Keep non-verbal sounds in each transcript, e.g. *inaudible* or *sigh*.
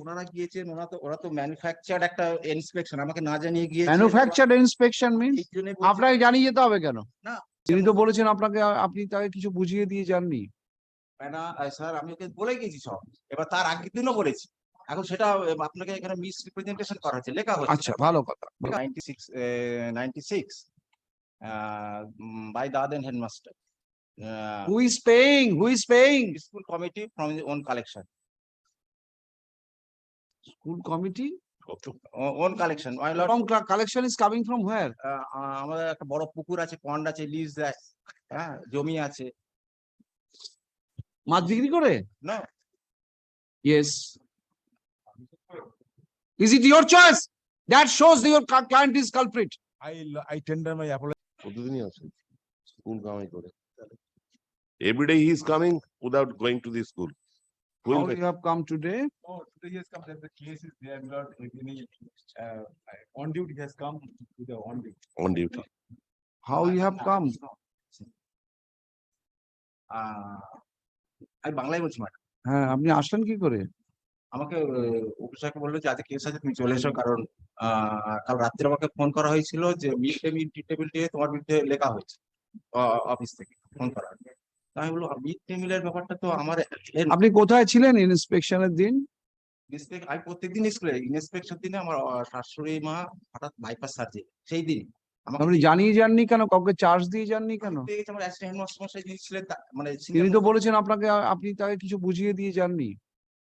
ওনারা গিয়েছেন ওরা তো ওরা তো ম্যানুফ্যাকচার একটা ইন্সপেকশন আমাকে না জানিয়ে গিয়ে ম্যানুফ্যাকচার ইন্সপেকশন মিনস আপনাকে জানিয়ে যেতে হবে কেন? না। তিনি তো বলেছেন আপনাকে আপনি তাকে কিছু বুঝিয়ে দিয়ে যাননি। না স্যার আমি ওকে বলে গেছি সব। এবার তার আগের দিনও বলেছি। এখন সেটা আপনাকে এখানে মিস রিপ্রেজেন্টেশন করা হচ্ছে লেখা হচ্ছে আচ্ছা ভালো কথা ninety six ninety six by the then headmaster who is paying who is paying school committee from own collection school committee own collection my lord from collection is coming আমাদের একটা বড় পুকুর আছে পন্ড আছে লিজ দেয় হ্যাঁ জমি আছে। মাছ বিক্রি করে? না yes. Is it your choice? That shows that your cli- client is culprit. I, I tender my apology. প্রতিদিনই আসে স্কুল কামাই করে। Everyday he is coming without going to the school how you have come today? No, today he has come, that the case is there, not any, uh, on duty has come to the on duty. On duty how you have come? আহ, আমি বাংলায় বলছি madam হ্যাঁ আপনি আসলেন কি করে? আমাকে অফিসারকে বলল যে আজকে কেস আছে তুমি চলে এসো কারণ আহ, কাল রাত্রে আমাকে ফোন করা হয়েছিল যে mid day meal table day তোমার বিরুদ্ধে লেখা হয়েছে অফিস থেকে ফোন করা আমি বলল মিড ডে মিলের ব্যাপারটা তো আমার আপনি কোথায় ছিলেন ইন্সপেকশনের দিন? আমি প্রত্যেকদিন স্কুলে ইন্সপেকশন দিনে আমার শাশুড়ি মা হঠাৎ বাইপাস সার্জারি সেই দিন। আপনি জানিয়ে যাননি কেন? কাউকে চার্জ দিয়ে যাননি কেন? মানে তিনি তো বলেছেন আপনাকে আপনি তাকে কিছু বুঝিয়ে দিয়ে যাননি।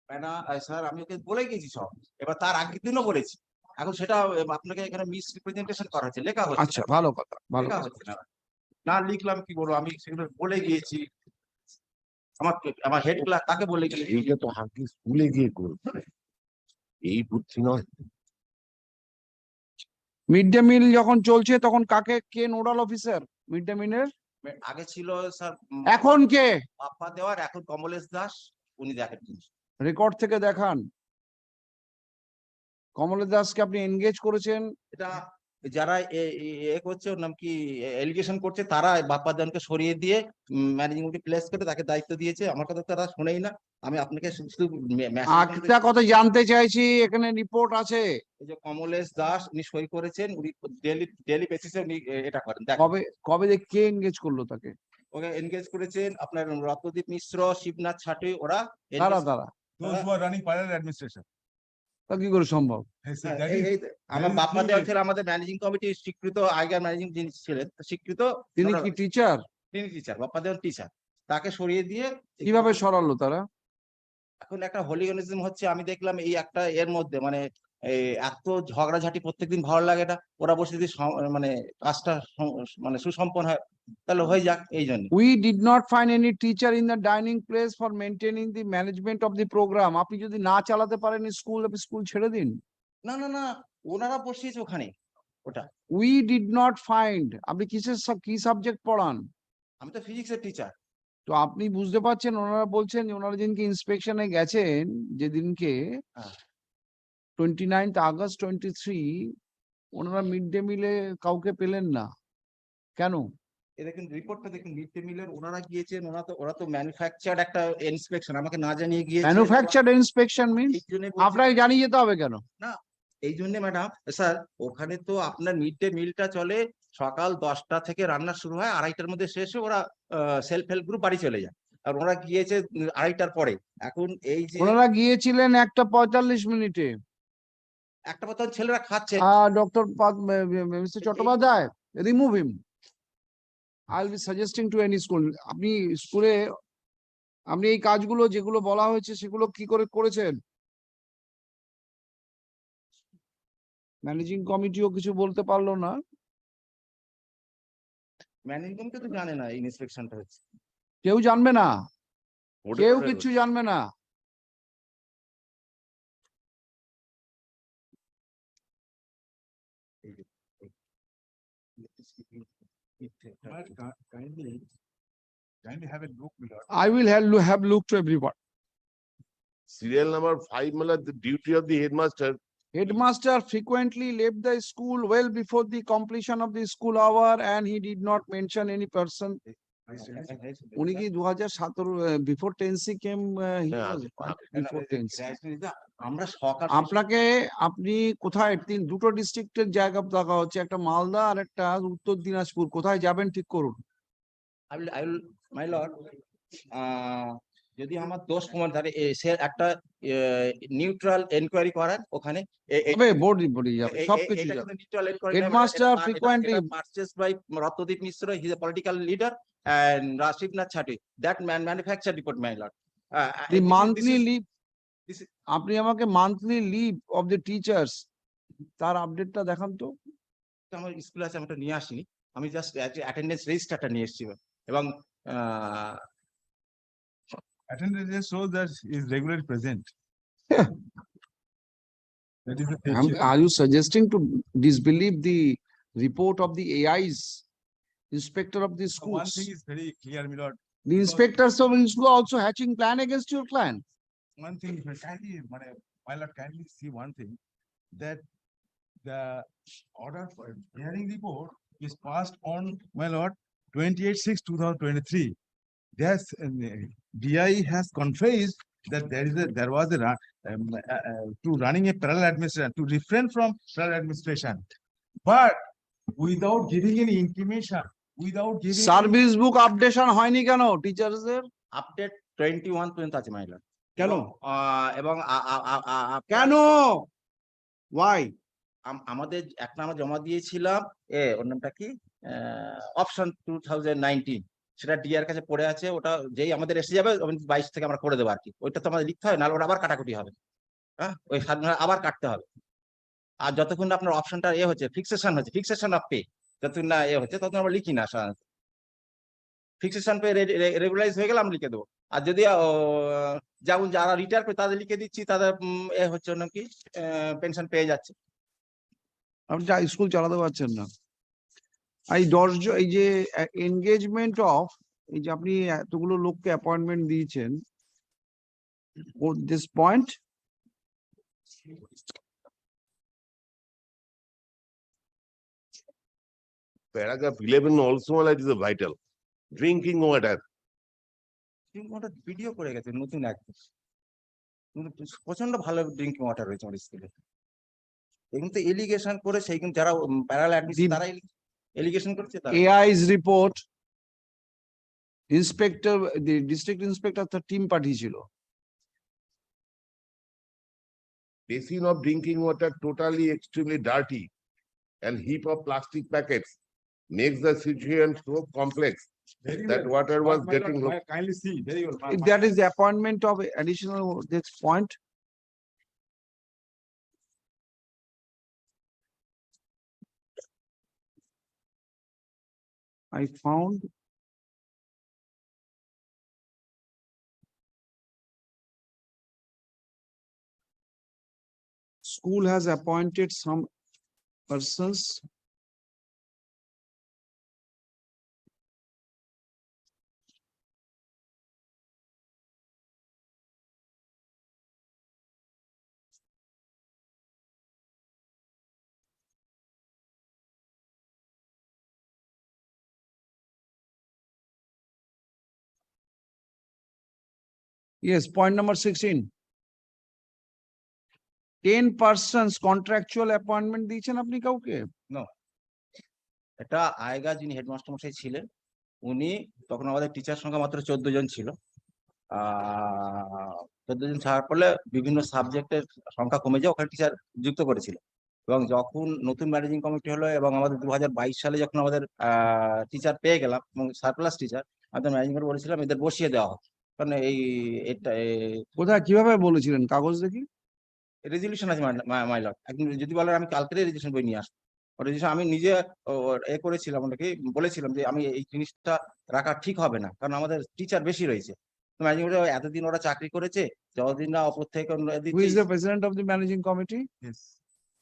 না স্যার আমি ওকে বলে গেছি সব। এবার তার আগের দিনও বলেছি। এখন সেটা আপনাকে এখানে মিস রিপ্রেজেন্টেশন করা হচ্ছে লেখা হচ্ছে। আচ্ছা ভালো কথা ভালো কথা। না লিখলাম কি বলব? আমি সেগুলো বলে গিয়েছি। আমার আমার হেড ক্লাস তাকে বলে গিয়েছি এইটা তো হাকি স্কুলে গিয়ে করবে। এই বুদ্ধি নয়। মিড ডে মিল যখন চলছে তখন কাকে? কে? Nodal officer? মিড ডে মিলের আগে ছিল স্যার এখন কে? বাপ্পা দেওয়ার এখন কমলেশ দাস উনি দেখেন। রেকর্ড থেকে দেখান। কমলেশ দাসকে আপনি এনগেজ করেছেন। এটা যারা এ- করছে ওর নাম কি এলিগেশন করছে তারা বাপ্পা দেওয়ানকে সরিয়ে দিয়ে ম্যানেজিং কমিটি প্লেস করে তাকে দায়িত্ব দিয়েছে। আমার কথা তো তারা শোনেই না। আমি আপনাকে শুধু একটা কথা জানতে চাইছি এখানে রিপোর্ট আছে। এই যে কমলেশ দাস উনি সই করেছেন উনি ডেলি ডেলি বেসিসে উনি এটা করেন। দেখেন কবে কবে যে কে এনগেজ করল তাকে? ওকে এনগেজ করেছেন আপনার রত্নদীপ মিশ্র শিবনাথ ছাটে ওরা তারা engage- রানিং Those who তা কি করে সম্ভব? হ্যাঁ, আমার বাপ্পা দেওয়ান ছিল আমাদের ম্যানেজিং কমিটি স্বীকৃত আগের ম্যানেজিং যিনি ছিলেন স্বীকৃত তিনি কি টিচার তিনি টিচার বাপ্পা দেওয়ার টিচার তাকে সরিয়ে দিয়ে কীভাবে সরালো তারা? এখন একটা হোলিগনিজম হচ্ছে আমি দেখলাম এই একটা এর মধ্যে মানে এত ঝগড়াঝাটি প্রত্যেকদিন ভালো লাগে না। ওরা বসে যদি মানে কাজটা মানে সুসম্পন্ন হয় তাহলে হয়ে যাক এই জন্য। We did not find any teacher in the dining place for maintaining the management of the programme আপনি যদি না চালাতে পারেন স্কুল আপনি স্কুল ছেড়ে দিন। না না না ওনারা বসিয়েছে ওখানে ওটা। উই ডিড নট ফাইন্ড আপনি কিসের সব কি সাবজেক্ট পড়ান? আমি তো ফিজিক্সের টিচার তো আপনি বুঝতে পারছেন ওনারা বলছেন ওনারা যেদিনকে ইন্সপেকশনে গেছেন যেদিনকে হ্যাঁ। Twenty ninth August twenty three ওনারা মিড ডে মিলে কাউকে পেলেন না। কেন? দেখুন রিপোর্টটা দেখুন মিড ডে মিলের ওনারা গিয়েছেন ওরা তো ওরা তো ম্যানুফ্যাকচার একটা ইন্সপেকশন আমাকে না জানিয়ে গিয়েছে। ম্যানুফ্যাকচার ইন্সপেকশন মিন আপনাকে জানিয়ে যেতে হবে কেন? না এই জন্য ম্যাডাম স্যার ওখানে তো আপনার মিড ডে মিলটা চলে সকাল দশটা থেকে রান্না শুরু হয় আড়াইটার মধ্যে শেষ হয়ে ওরা সেলফ হেল্প গ্রুপ বাড়ি চলে যায়। আর ওরা গিয়েছে আড়াইটার পরে। এখন এই যে ওনারা গিয়েছিলেন একটা পঁয়তাল্লিশ মিনিটে। একটা কথা ছেলেরা খাচ্ছে। Doctor mister Chattopadhyay remove him I will be suggesting to any school আপনি স্কুলে আপনি এই কাজগুলো যেগুলো বলা হয়েছে সেগুলো কি করে করেছেন? ম্যানেজিং কমিটিও কিছু বলতে পারল না। ম্যানেজমেন্ট তো জানে না ইন্সপেকশনটা হচ্ছে। কেউ জানবে না। কেউ কিছু জানবে না। But kindly, kindly have a look, lord. I will have, have look to everyone. Serial number five, my the duty of the headmaster. Headmaster frequently left the school well before the completion of the school hour and he did not mention any person eh, উনি কি দু হাজার সতেরো before টেন্সি কেম before টেন্সি আমরা সকাল আপনাকে আপনি কোথায়? তিন দুটো ডিস্ট্রিক্টের জায়গা দেখা হচ্ছে একটা মালদা আর একটা উত্তর দিনাজপুর। কোথায় যাবেন ঠিক করুন। Lord, আহ, যদি আমার দোষ প্রমাণ থাকে এ, সে একটা নিউট্রাল এনকোয়ারি করার ওখানে এ- এ- তবে বোর্ড এ- এ- সবকিছু frequently- এটা purchased by Ratnadeep Mishra, is a political leader and Rashid Nath Chhatri, that man manufactured report, my lord. Uh, uh, the this is- monthly this is- আপনি আমাকে monthly leave of the teachers তার আপডেটটা দেখান তো আমার স্কুলে আছে আমি ওটা নিয়ে আসিনি আমি জাস্ট অ্যাটেন্ডেন্স রেজিস্টারটা নিয়ে এসেছি এবং আহ, Attendance just shows that he is regularly present. That is the Am- picture. Are you suggesting to disbelieve the report of the AIs? Inspector of the One schools? thing is very clear, my lord. The inspectors of the school also hatching plan against your client. One thing, if I kindly, my my lord, kindly see one thing, that the order for hearing report is passed on, my lord, twenty-eight six two thousand twenty-three. There's, uh, DI has confessed that there is a, there was a, um, uh, uh, to running a parallel administration, to refrain from parallel administration. But without giving any intimation, without giving. any- service book updation হয়নি কেন টিচার্সদের update twenty one পর্যন্ত আছে মাইলা কেন? এবং কেন? Y আম- আমাদের এক নামা জমা দিয়েছিলাম এ ওর নামটা কি? অপশন টু থাউজেন্ড নাইনটিন সেটা ডিআর কাছে পড়ে আছে ওটা যেই আমাদের এসে যাবে বাইশ থেকে আমরা করে দেবো আর কি। ওইটা তো আমাদের লিখতে হয় নাহলে ওটা আবার কাটাকুটি হবে। হ্যাঁ? ওই দিন আবার কাটতে হবে। আর যতক্ষণ না আপনার অপশনটা এ হচ্ছে ফিক্সেশন হচ্ছে ফিক্সেশন অফ পে যতক্ষণ না, এ হচ্ছে ততক্ষণ আমরা লিখি না সাধারণত ফিক্সেশন পে রেগুলাইজ হয়ে গেলে আমরা লিখে দেবো। আর যদি যেমন যারা রিটায়ার করে তাদের লিখে দিচ্ছি, তাদের এ হচ্ছে নাকি পেনশন পেয়ে যাচ্ছে। আপনি যা স্কুল চালাতে পারছেন না। এই দশ এই যে এনগেজমেন্ট অফ এই যে আপনি এতগুলো লোককে অ্যাপয়েন্টমেন্ট দিয়েছেন this point Paragraph eleven also like is a vital. Drinking water, drinking water video করে গেছে নতুন একদম প্রচণ্ড ভালো ড্রিঙ্কিং ওয়াটার রয়েছে আমাদের স্কুলে এগুলো তো এলিগেশন করে সেই যারা প্যারাল অ্যাডমিশন তারা এলিগেশন করেছে তারা। রিপোর্ট ইন্সপেক্টর ডিস্ট্রিক্ট ইন্সপেক্টর তার টিম পাঠিয়েছিল। Basin of drinking water totally extremely dirty. And heap of plastic packets makes the situation so complex Very that well. water But was my getting. lord, lo- Kindly see, very well. my- If my- that is the appointment of additional this point. I found. School has appointed some persons. Yes, point number sixteen. Ten persons contractual appointment দিয়েছেন আপনি কাউকে? এটা আয়গা যিনি headmaster মশাই ছিলেন উনি তখন আমাদের টিচার সংখ্যা মাত্র চোদ্দ জন ছিল চোদ্দ জন ছাড়ার ফলে বিভিন্ন সাবজেক্টের সংখ্যা কমে যায় ওখানে টিচার যুক্ত করেছিল এবং যখন নতুন ম্যানেজিং কমিটি হলো এবং আমাদের দু হাজার বাইশ সালে যখন আমাদের টিচার পেয়ে গেলাম এবং সারপ্লাস টিচার আমাদের ম্যানেজিং করে বলেছিলাম এদের বসিয়ে দেওয়া হোক কারণ এই এটা কোথায়? কীভাবে বলেছিলেন? কাগজ দেখি? রেজলিউশন আছে মাইলট একদিন যদি বলেন আমি কালকে রেজলিউশন বই নিয়ে আসব। রেজলিউশন আমি নিজে এ করেছিলাম ওনাকে বলেছিলাম যে আমি এই জিনিসটা রাখা ঠিক হবে না। কারণ আমাদের টিচার বেশি রয়েছে। এ এতদিন ওরা চাকরি করেছে যতদিন না অপর থেকে is the president of the managing committee? Yes.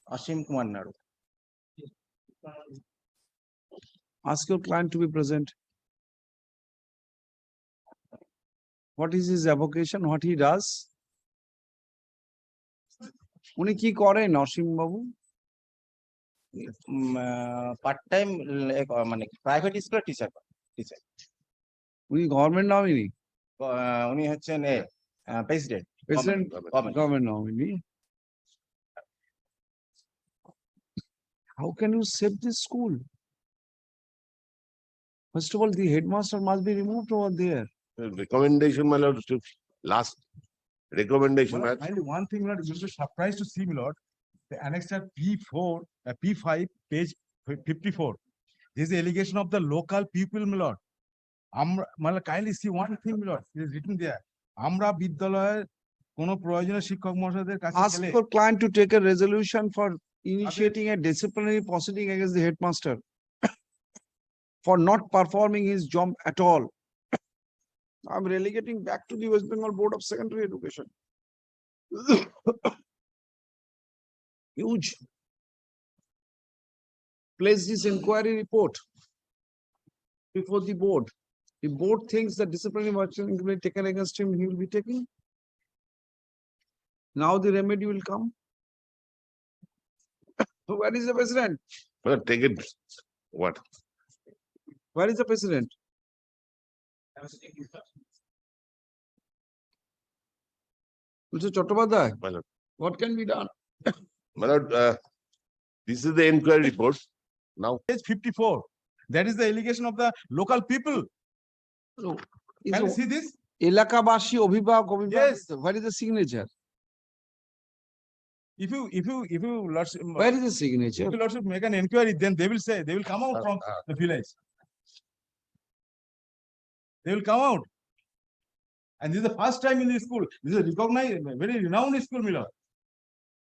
Asim Kumar Naru. Ask your to be be What is his avocation, what he does? উনি কি করেন অসীম বাবু? পার্ট টাইম মানে প্রাইভেট স্কুলের টিচার টিচার উনি গভর্নমেন্ট নমিনি উনি হচ্ছেন এ president president government government nominee. How can you save this school? First of all, the headmaster must be removed over there. Recommendation, my lord, to last recommendation, Well, my- Only one thing, Lord, you'll be surprised to see, my lord, the annexure P four, uh, P five, page fifty-four. This is the allegation of the local people, my lord. আমরা, মানে kindly see one thing, my lord, it is written there. আমরা বিদ্যালয়ের কোন প্রয়োজনীয় শিক্ষক মহাশয়দের কাছে Ask for client to take a resolution for initiating a disciplinary proceeding against the headmaster for not performing his job at all. I'm relegating back to the West Bengal Board of Secondary Education. *coughs* Huge. Place this inquiry report before the board. The board thinks that disciplinary action will be taken against him, he will be taking. Now the remedy will come. So *coughs* where is the president? my lord, take it, what? Where is the president? Mr. Chattopadhyay, My lord. what can be done? My lord, uh, this is the inquiry report. Now, page fifty-four, that is the allegation of the local people. So, is Can you o- see this? এলাকাবাসী অভিভাবক অভিভাবক, Yes. where is the signature? If you, if you, if you, lots, Where is the if signature? you lots of make an inquiry, then they will say, they will come out uh, from uh, the village. They will come out. And this is the first time in the school, this is a recognized, very renowned school, Miller.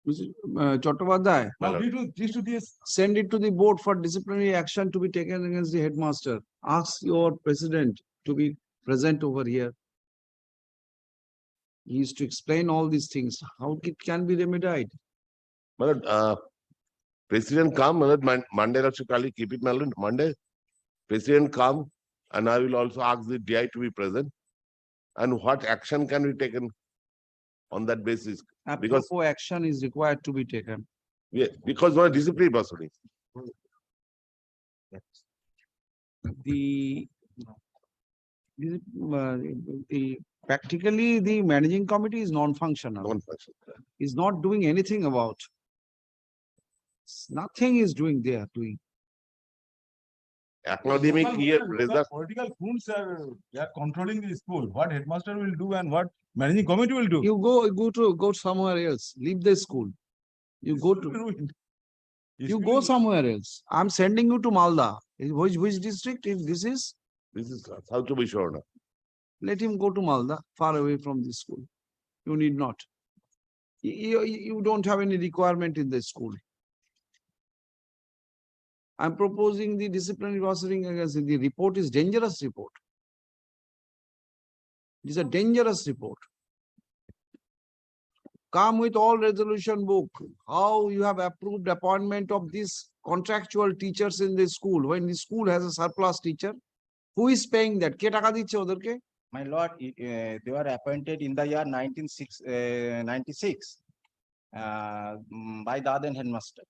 Mr. uh, Chattopadhyay, Now, due to, due to this, send it to the board for disciplinary action to be taken against the headmaster. Ask your president to be present over here. He is to explain all these things, how it can be remedied. my uh, president come, my lord, Mon- Monday, also Kali, keep it, Monday. President come, and I will also ask the DI to be present. And what action can be taken on that basis? Because- Apropos action is required to be taken. Yeah, because one discipline is. The the, uh, the practically the managing committee is non-functional, non-function. is not doing anything about. Nothing is doing they are doing. Academic local- year local result, Political goons are, they are controlling the school, what headmaster will do and what managing committee will do. You go, go to, go somewhere else, leave the school. You go School to, ruined. you go is- somewhere else. I'm sending you to Malda. Which, which district is this is? this is uh, South Chobishwara. Let him go to Malda, far away from this school. You need not. You, you, you don't have any requirement in the school. I'm proposing the disciplinary proceeding against. The report is dangerous report. It is a dangerous report. Come with all resolution book. How you have approved appointment of these contractual teachers in the school when the school has a surplus teacher. Who is paying that? My lord, uh, they were appointed in the year 1996 eh, uh, uh, by the then headmaster.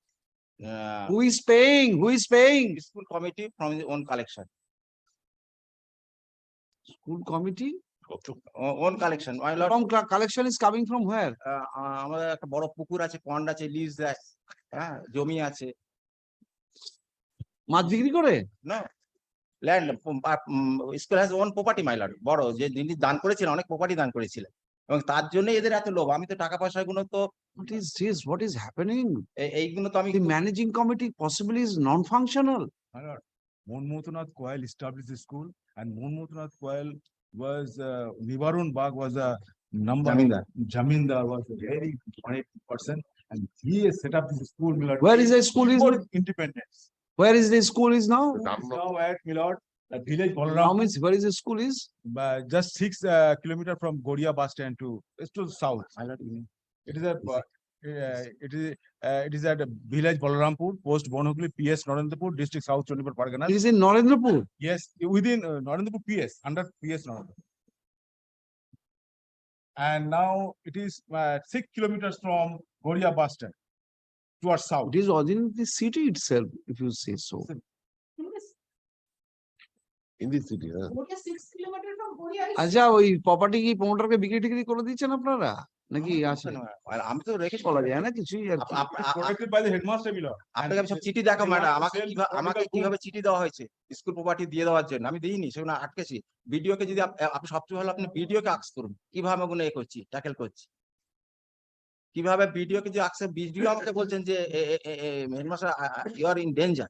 Uh, Who is paying? Who is paying? school committee from his own collection, School committee? o- own collection, my lord. From collection is coming from where? আহ, আ- আমাদের একটা বড় পুকুর আছে পন্ড আছে lease দেয় হ্যাঁ জমি আছে মাছ বিক্রি করে? না land school has own property মাইলার বড় যে যিনি দান করেছিলেন অনেক প্রপার্টি দান করেছিলেন এবং তার জন্য এদের এত লোভ আমি তো টাকা পয়সা গুলো তো What is this? What is happening? এইগুলো তো আমি The managing committee possibly is non-functional. My lord, Monmouthnath Coil established the school and Monmouthnath Coil was, uh, Nivarun Bagh was a number. Zamindar. Jamindar was a very funny person and he has set up this school, my lord. Where is the school is? Independence. Where is the school is now? It's Now at Milord, a village How Balaram, means where is the school is? but just six uh, kilometer from Goria bus stand to, it's to the south. It is a, uh, it is, uh, it is at a village Balarampur, post Bonhugli, PS Narendrapur, district South Chonipur Pargana. It is in Narendrapur. Yes, within uh, Narendrapur PS, under PS Narendrapur. And now it is uh, six kilometers from Goria bus stand towards south. It is within the city itself, if you say so. From Korea. is- আচ্ছা ওই property কি প্রমোটারকে বিক্রি টিক্রি করে দিচ্ছেন আপনারা? নাকি আছে আর আমি তো রেখেছি বলা যায় না কিছুই lord. আপনাকে আমি সব চিঠি দেখা ম্যাডাম আমাকে আমাকে কীভাবে চিঠি দেওয়া হয়েছে? স্কুল প্রপার্টি দিয়ে দেওয়ার জন্য। আমি দিইনি সেগুলো আটকেছি। ভিডিওকে যদি আপনি সবচেয়ে ভালো আপনি ভিডিওকে আক্স করুন। কীভাবে ওগুলো এ করছি ট্যাকেল করছি? কীভাবে ভিডিওকে যে আকসে ভিডিও আমাকে বলছেন যে headmaster you are in danger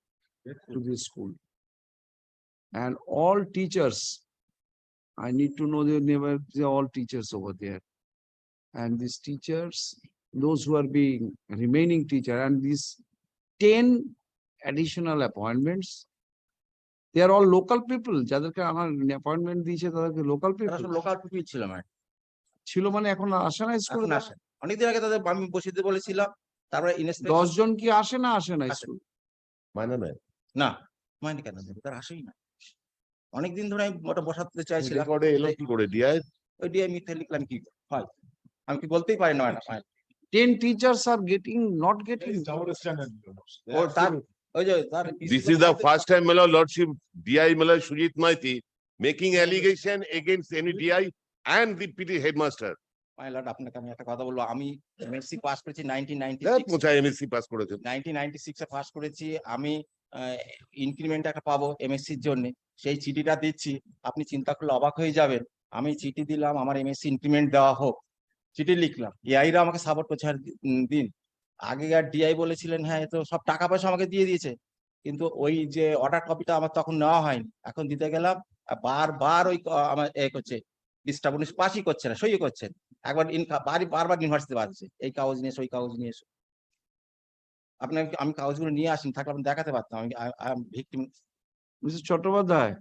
to this school. And all teachers, I need to know their name, they're all teachers over there. And these teachers, those who are being remaining teacher and these ten additional appointments. They are all local people, যাদেরকে আমার appointment দিয়েছে তাদেরকে local people local people ছিল madam ছিল মানে এখন আসে না স্কুলে আসে অনেকদিন আগে তাদের আমি বসে দিতে বলেছিলাম তারপরে ইনস্পেক্টর দশ জন কি আসে না আসে না স্কুল Minor nine. না মাইন্ড কেন দেবে? তার আসেই না। অনেকদিন ধরে আমি ওটা বসাতে চাইছিলাম। লিখলাম কি আমি কি বলতেই পারি না লর্ডশিপ ডিআই মেলা Sujit Maity making allegation against any DI PT headmaster pilot আপনাকে আমি একটা কথা বলব। আমি এমএসসি পাস করেছি 1996 এমএসসি পাস করেছি। 1996 এ পাস করেছি। আমি ইনক্রিমেন্ট একটা পাবো এমএসসির জন্য। সেই চিঠিটা দিচ্ছি আপনি চিন্তা করলে অবাক হয়ে যাবেন। আমি চিঠি দিলাম আমার এমএসসি ইনক্রিমেন্ট দেওয়া হোক। চিঠি লিখলাম এআইরা আমাকে সাপোর্ট করছে আর দিন। আগেকার ডিআই বলেছিলেন হ্যাঁ তো সব টাকা পয়সা আমাকে দিয়ে দিয়েছে। কিন্তু ওই যে অর্ডার কপিটা আমার তখন নেওয়া হয়নি। এখন দিতে গেলাম বারবার ওই আমার এ করছে ডিস্টার্ব উনি পাসই করছে না সই করছেন একবার বারবার ইউনিভার্সিটি বাজছে এই কাগজ নিয়ে এসো, ওই কাগজ নিয়ে এসো। আপনাকে আমি কাগজগুলো নিয়ে আসিনি থাকলে আপনি দেখাতে পারতাম আমি victim Mr. Chattopadhyay.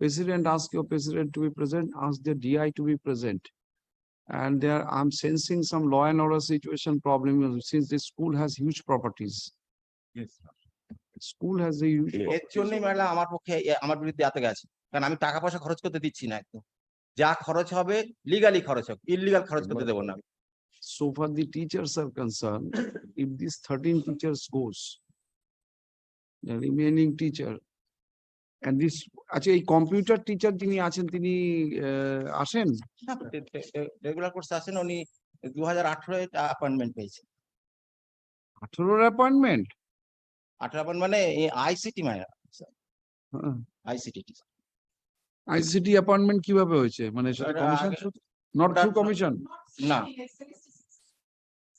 President, ask your president to be present, ask the DI to be present. And there, I'm sensing some law and order situation problem uh, since the school has huge properties. Yes. sir. School has a huge. এর জন্যই madam আমার পক্ষে আমার বিরুদ্ধে এত গেছে কারণ আমি টাকা পয়সা খরচ করতে দিচ্ছি না একদম যা খরচ হবে লিগালি খরচ হোক ইলিগাল খরচ করতে দেবো না আমি। So far the teachers are concerned, if these thirteen teachers goes. The remaining teacher. And this, আচ্ছা এই কম্পিউটার টিচার যিনি আছেন তিনি আসেন? রেগুলার কোর্স আছেন উনি দু হাজার আঠারো অ্যাপয়েন্টমেন্ট পেয়েছে আঠেরোর অ্যাপয়েন্টমেন্ট? আঠারো appointment মানে আইসিটি মানে আইসিটি ICT appointment কীভাবে হয়েছে? মানে সেটা through- not through commission? না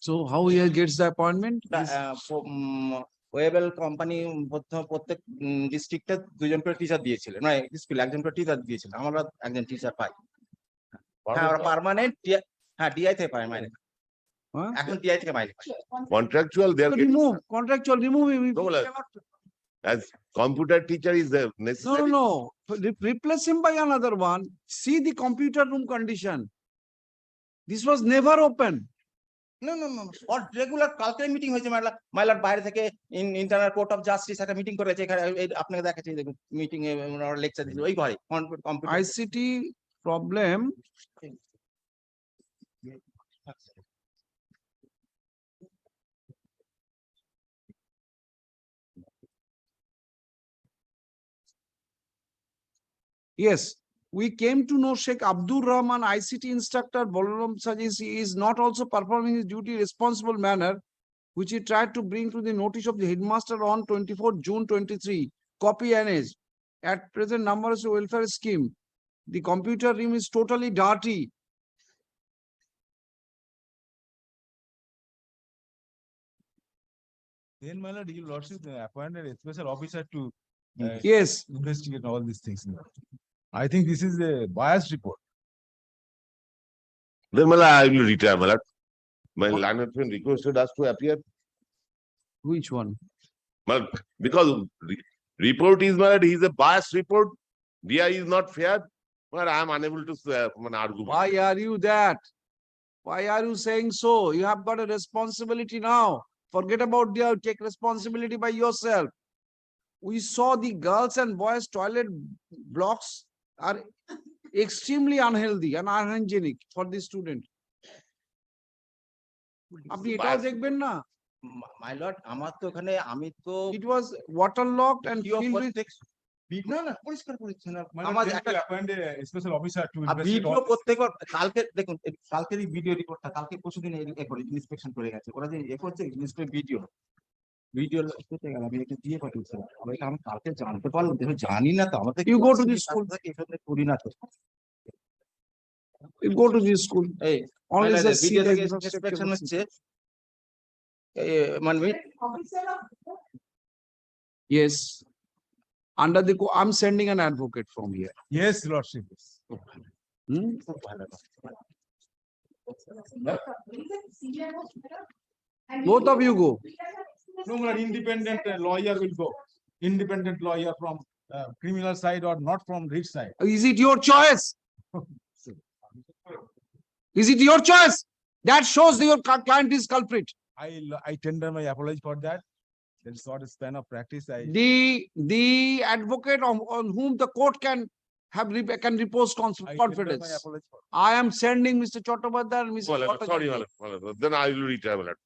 So how he gets the appointment? The, uh, for, This- Webel company প্রত্যেক ডিস্ট্রিক্টে দুজন করে টিচার দিয়েছিলেন মানে স্কুল একজন করে টিচার দিয়েছিলেন আমরা একজন টিচার পাই হ্যাঁ ওরা পার্মানেন্ট হ্যাঁ ডিআই থেকে পাই মাইনে হ্যাঁ? এখন ডিআই থেকে মাইনে পাই Contractual, they are So getting, Remove, contractual, remove him. If No, he like- cannot- as computer teacher is there No, no, no, Re- replace him by another one. See the computer room condition. This was never open. না না না regular কালকে meeting হয়েছে মাইলার মাইলার বাইরে থেকে internal court of justice একটা মিটিং করেছে এখানে আপনাকে দেখাচ্ছি দেখুন মিটিং এ ওনারা লেকচার দিয়েছে ওই ঘরে ICT problem. Yes, we came to know Sheikh Abdul Rahman, ICT instructor, Bolaram Sajis, he is not also performing his duty responsible manner, which he tried to bring to the notice of the headmaster on twenty-four June twenty-three, copy NH. At present, numerous welfare scheme. The computer room is totally dirty. Then, my lord, your lordship appointed a special officer to uh, Yes, investigate all these things. I think this is a biased report. Then I will retire, my lord. My learned friend requested us to appear, which one? my because re- report is lord, he is a biased report. DI is not fair. But I am unable to uh, মানে argue. with Why are you that? Why are you saying so? You have got a responsibility now. Forget about the, take responsibility by yourself. We saw the girls and boys toilet blocks are extremely unhealthy and unhygienic for the student. আপনি এটাও. দেখবেন না? My lord আমার তো ওখানে আমি তো It was waterlogged and video filled with প্রত্যেক না না পরিষ্কার পরিচ্ছন্ন আমার একটা officer to আর investigate ভিডিও. প্রত্যেকবার কালকে দেখুন কালকেরই ভিডিও রিপোর্টটা কালকে পরশুদিন এ করে ইন্সপেকশন করে গেছে ওরা যে এ করছে ইন্সপেক্ট ভিডিও ভিডিও করতে গেল আমি একটু দিয়ে পাঠিয়েছিলাম আমি আমি কালকে জানতে পারলাম দেখো জানি না তো আমাদের You go to the school. এখানে করি না তো You go to the school. এই Only the see video the থেকে infrastructure ইন্সপেকশন was- হচ্ছে এ, মানে Officer of. Yes. Under the, co- I'm sending an advocate from here. Yes, lordship. yes. Hmm? খুব ভালো কথা। Senior most, madam. And Both of you go. No, my lord, independent uh, lawyer will go. Independent lawyer from uh, criminal side or not from rich side. Is it your choice? *laughs* Is it your choice? That shows that your client is culprit. I, I tender my apology for that. That's not a span of practice. I, The, the advocate on, on whom the court can have, rep- can repose cons- I confidence. I am sending Mr. Chattopadhyay and Mr. My lord, Sorry, my Bhattacharya. lord, my lord. Then I will retire, my lord.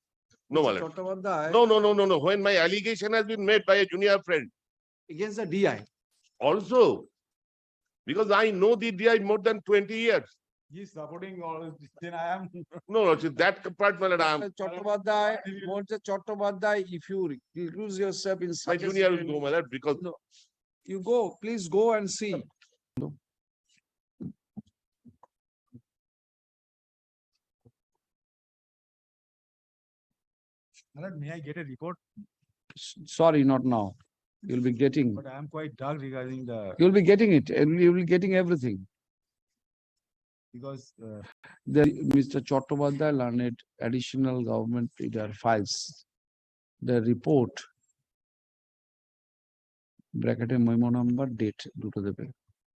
No, my Mr. Chattopadhyay No, no, no, no, no. When my allegation has been made by a junior friend against the DI. also. Because I know the DI more than twenty years. He is supporting all, this, then I am. *laughs* No, no, see, that part, my lord, I am, Mr. Chattopadhyay, Mr. Chattopadhyay, if you re- recuse yourself in my such a junior will go, situation, my lord, because No. you go, please go and see. My lord, May I get a report? S- Sorry, not now. You'll be getting, But I am quite dark regarding the, you'll be getting it, and you'll be getting everything. because uh, The Mr. Chattopadhyay learned additional government leader files. The report. Bracket memo number date দুটো দেবে